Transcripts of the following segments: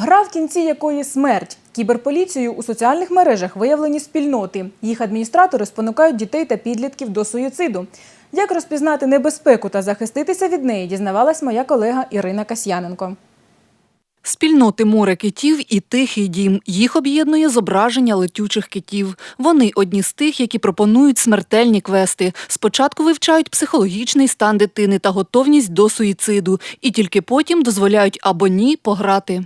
Гра, в кінці якої смерть. Кіберполіцією у соціальних мережах виявлені спільноти. Їх адміністратори спонукають дітей та підлітків до суїциду. Як розпізнати небезпеку та захиститися від неї, дізнавалась моя колега Ірина Касьяненко. Спільноти море китів і тихий дім. Їх об'єднує зображення летючих китів. Вони одні з тих, які пропонують смертельні квести. Спочатку вивчають психологічний стан дитини та готовність до суїциду, і тільки потім дозволяють або ні пограти.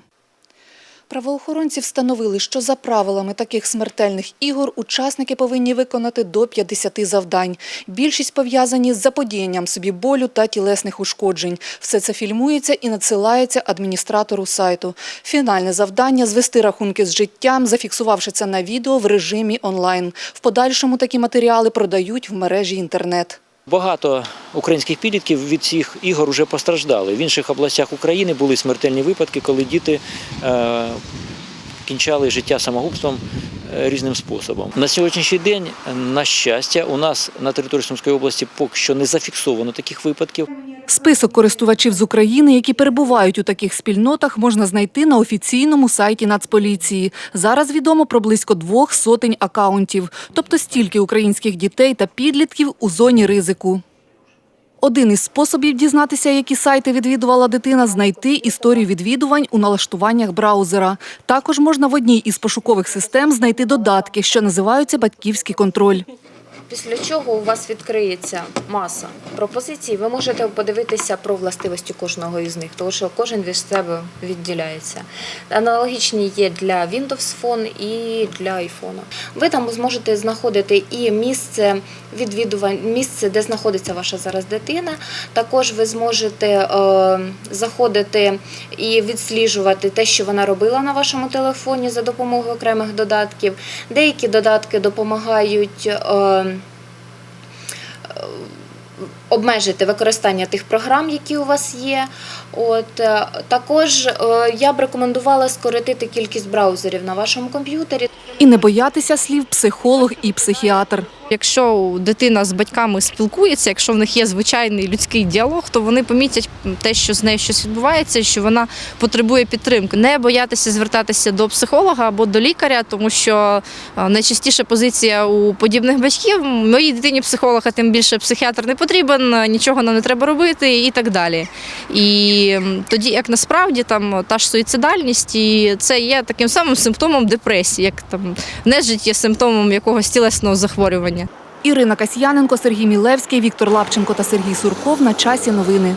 Правоохоронці встановили, що за правилами таких смертельних ігор учасники повинні виконати до 50 завдань. Більшість пов'язані з заподіянням собі болю та тілесних ушкоджень. Все це фільмується і надсилається адміністратору сайту. Фінальне завдання – звести рахунки з життям, зафіксувавши це на відео в режимі онлайн. В подальшому такі матеріали продають в мережі інтернет. Багато українських підлітків від цих ігор вже постраждали. В інших областях України були смертельні випадки, коли діти е, кінчали життя самогубством е, різним способом. На сьогоднішній день, на щастя, у нас на території Сумської області поки що не зафіксовано таких випадків. Список користувачів з України, які перебувають у таких спільнотах, можна знайти на офіційному сайті Нацполіції. Зараз відомо про близько двох сотень акаунтів, тобто стільки українських дітей та підлітків у зоні ризику. Один із способів дізнатися, які сайти відвідувала дитина, знайти історію відвідувань у налаштуваннях браузера. Також можна в одній із пошукових систем знайти додатки, що називаються батьківський контроль. Після чого у вас відкриється маса пропозицій, ви можете подивитися про властивості кожного із них, тому що кожен від себе відділяється. Аналогічні є для Windows Phone і для iPhone. Ви там зможете знаходити і місце відвідувань, місце, де знаходиться ваша зараз дитина. Також ви зможете е, заходити і відсліджувати те, що вона робила на вашому телефоні за допомогою окремих додатків. Деякі додатки допомагають. Обмежити використання тих програм, які у вас є. От е, також е, я б рекомендувала скоротити кількість браузерів на вашому комп'ютері. І не боятися слів психолог і психіатр. Якщо дитина з батьками спілкується, якщо в них є звичайний людський діалог, то вони помітять те, що з нею щось відбувається, що вона потребує підтримки. Не боятися звертатися до психолога або до лікаря, тому що а, найчастіше позиція у подібних батьків моїй дитині психолог, а тим більше психіатр не потрібен, нічого нам не треба робити і так далі. І тоді, як насправді там та ж суїцидальність, і це є таким самим симптомом депресії, як там нежить є симптомом якогось тілесного захворювання. Ірина Касьяненко, Сергій Мілевський, Віктор Лапченко та Сергій Сурков на часі новини.